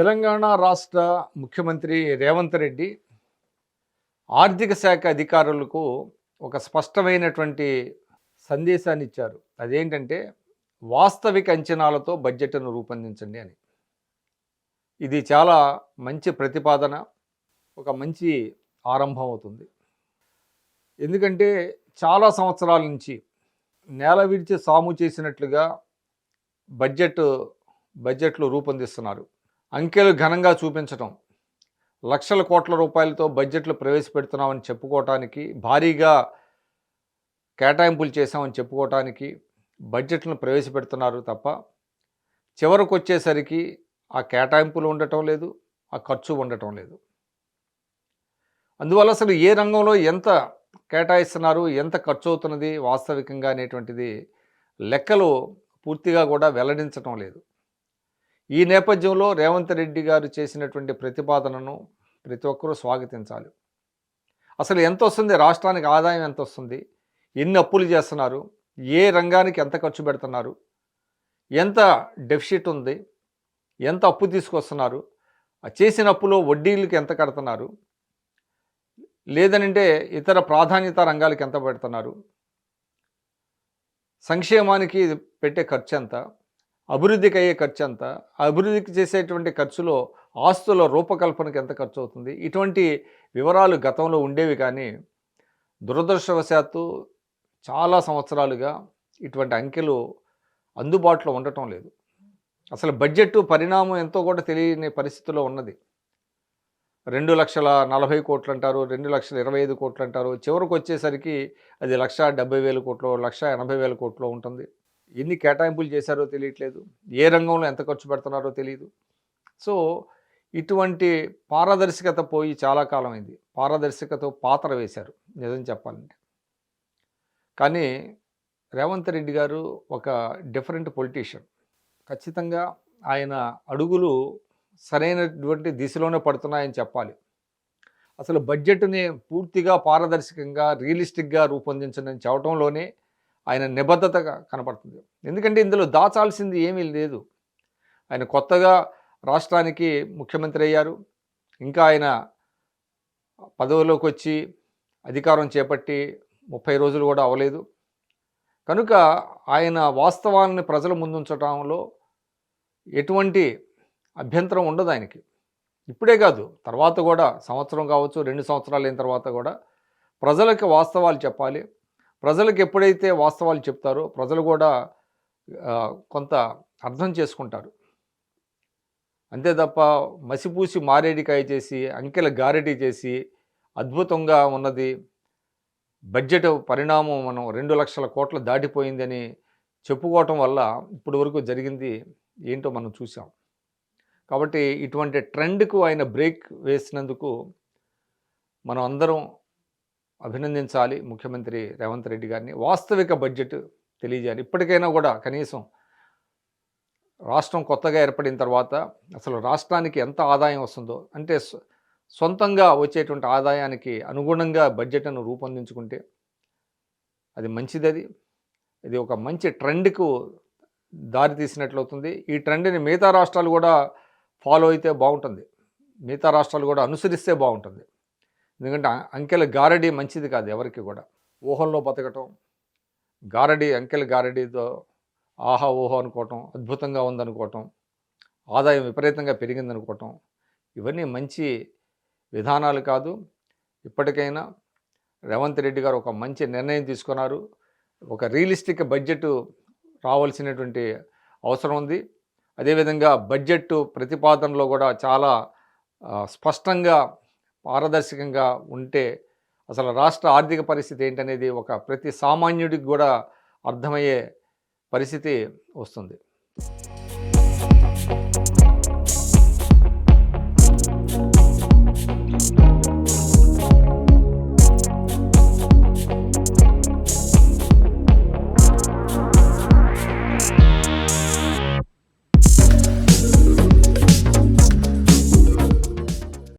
తెలంగాణ రాష్ట్ర ముఖ్యమంత్రి రేవంత్ రెడ్డి ఆర్థిక శాఖ అధికారులకు ఒక స్పష్టమైనటువంటి సందేశాన్ని ఇచ్చారు. అదేంటంటే వాస్తవిక అంచనాలతో బడ్జెట్ను రూపొందించండి అని. ఇది చాలా మంచి ప్రతిపాదన ఒక మంచి ఆరంభం అవుతుంది. ఎందుకంటే చాలా సంవత్సరాల నుంచి నేల విడిచి సాము చేసినట్లుగా బడ్జెట్ బడ్జెట్లు రూపొందిస్తున్నారు. అంకెలు ఘనంగా చూపించటం. లక్షల కోట్ల రూపాయలతో బడ్జెట్లు ప్రవేశపెడుతున్నామని చెప్పుకోవటానికి భారీగా కేటాయింపులు చేశామని చెప్పుకోవటానికి బడ్జెట్లను ప్రవేశపెడుతున్నారు తప్ప చివరకు వచ్చేసరికి ఆ కేటాయింపులు ఉండటం లేదు ఆ ఖర్చు ఉండటం లేదు. అందువల్ల అసలు ఏ రంగంలో ఎంత కేటాయిస్తున్నారు ఎంత ఖర్చు అవుతున్నది వాస్తవికంగా అనేటువంటిది లెక్కలు పూర్తిగా కూడా వెల్లడించటం లేదు. ఈ నేపథ్యంలో రేవంత్ రెడ్డి గారు చేసినటువంటి ప్రతిపాదనను ప్రతి ఒక్కరూ స్వాగతించాలి. అసలు ఎంత వస్తుంది? రాష్ట్రానికి ఆదాయం ఎంత వస్తుంది? ఎన్ని అప్పులు చేస్తున్నారు? ఏ రంగానికి ఎంత ఖర్చు పెడుతున్నారు? ఎంత డెఫిసిట్ ఉంది? ఎంత అప్పు తీసుకొస్తున్నారు? చేసిన అప్పులో వడ్డీలకు ఎంత కడుతున్నారు? లేదనంటే ఇతర ప్రాధాన్యత రంగాలకు ఎంత పెడుతున్నారు? సంక్షేమానికి పెట్టే ఖర్చు ఎంత? అభివృద్ధికి అయ్యే ఖర్చు ఎంత? అభివృద్ధికి చేసేటువంటి ఖర్చులో ఆస్తుల రూపకల్పనకి ఎంత ఖర్చు అవుతుంది ఇటువంటి వివరాలు గతంలో ఉండేవి కానీ దురదృష్టవశాత్తు చాలా సంవత్సరాలుగా ఇటువంటి అంకెలు అందుబాటులో ఉండటం లేదు. అసలు బడ్జెట్ పరిణామం ఎంతో కూడా తెలియని పరిస్థితిలో ఉన్నది. రెండు లక్షల నలభై కోట్లు అంటారు రెండు లక్షల ఇరవై ఐదు కోట్లు అంటారు చివరికి వచ్చేసరికి అది లక్ష డెబ్బై వేల కోట్లు లక్ష ఎనభై వేల కోట్లు ఉంటుంది. ఎన్ని కేటాయింపులు చేశారో తెలియట్లేదు. ఏ రంగంలో ఎంత ఖర్చు పెడుతున్నారో తెలియదు సో ఇటువంటి పారదర్శకత పోయి చాలా కాలం అయింది పారదర్శకత పాత్ర వేశారు నిజం చెప్పాలంటే. కానీ రేవంత్ రెడ్డి గారు ఒక డిఫరెంట్ పొలిటీషియన్. ఖచ్చితంగా ఆయన అడుగులు సరైనటువంటి దిశలోనే పడుతున్నాయని చెప్పాలి. అసలు బడ్జెట్ని పూర్తిగా పారదర్శకంగా రియలిస్టిక్గా రూపొందించడం చెప్పడంలోనే ఆయన నిబద్ధతగా కనపడుతుంది. ఎందుకంటే ఇందులో దాచాల్సింది ఏమీ లేదు. ఆయన కొత్తగా రాష్ట్రానికి ముఖ్యమంత్రి అయ్యారు. ఇంకా ఆయన పదవిలోకి వచ్చి అధికారం చేపట్టి ముప్పై రోజులు కూడా అవ్వలేదు. కనుక ఆయన వాస్తవాన్ని ప్రజల ముందుంచడంలో ఎటువంటి అభ్యంతరం ఉండదు ఆయనకి. ఇప్పుడే కాదు తర్వాత కూడా సంవత్సరం కావచ్చు రెండు సంవత్సరాలు అయిన తర్వాత కూడా ప్రజలకి వాస్తవాలు చెప్పాలి. ప్రజలకు ఎప్పుడైతే వాస్తవాలు చెప్తారో ప్రజలు కూడా కొంత అర్థం చేసుకుంటారు. అంతే తప్ప మసిపూసి మారేడికాయ చేసి అంకెల గారెడి చేసి అద్భుతంగా ఉన్నది బడ్జెట్ పరిణామం మనం రెండు లక్షల కోట్ల దాటిపోయిందని చెప్పుకోవటం వల్ల ఇప్పటి వరకు జరిగింది ఏంటో మనం చూసాం కాబట్టి ఇటువంటి ట్రెండ్కు ఆయన బ్రేక్ వేసినందుకు మనం అందరం అభినందించాలి ముఖ్యమంత్రి రేవంత్ రెడ్డి గారిని. వాస్తవిక బడ్జెట్ తెలియజేయాలి. ఇప్పటికైనా కూడా కనీసం రాష్ట్రం కొత్తగా ఏర్పడిన తర్వాత అసలు రాష్ట్రానికి ఎంత ఆదాయం వస్తుందో అంటే సొంతంగా వచ్చేటువంటి ఆదాయానికి అనుగుణంగా బడ్జెట్ను రూపొందించుకుంటే అది మంచిది అది. ఇది ఒక మంచి ట్రెండ్కు దారి తీసినట్లవుతుంది ఈ ట్రెండ్ని మిగతా రాష్ట్రాలు కూడా ఫాలో అయితే బాగుంటుంది. మిగతా రాష్ట్రాలు కూడా అనుసరిస్తే బాగుంటుంది. ఎందుకంటే అంకెల గారడీ మంచిది కాదు ఎవరికి కూడా. ఊహల్లో బతకటం గారడీ అంకెల గారడీతో ఆహా ఊహ అనుకోవటం అద్భుతంగా ఉందనుకోవటం ఆదాయం విపరీతంగా పెరిగిందనుకోవటం ఇవన్నీ మంచి విధానాలు కాదు. ఇప్పటికైనా రేవంత్ రెడ్డి గారు ఒక మంచి నిర్ణయం తీసుకున్నారు. ఒక రియలిస్టిక్ బడ్జెట్ రావాల్సినటువంటి అవసరం ఉంది. అదేవిధంగా బడ్జెట్ ప్రతిపాదనలో కూడా చాలా స్పష్టంగా పారదర్శకంగా ఉంటే అసలు రాష్ట్ర ఆర్థిక పరిస్థితి ఏంటనేది ఒక ప్రతి సామాన్యుడికి కూడా అర్థమయ్యే పరిస్థితి వస్తుంది.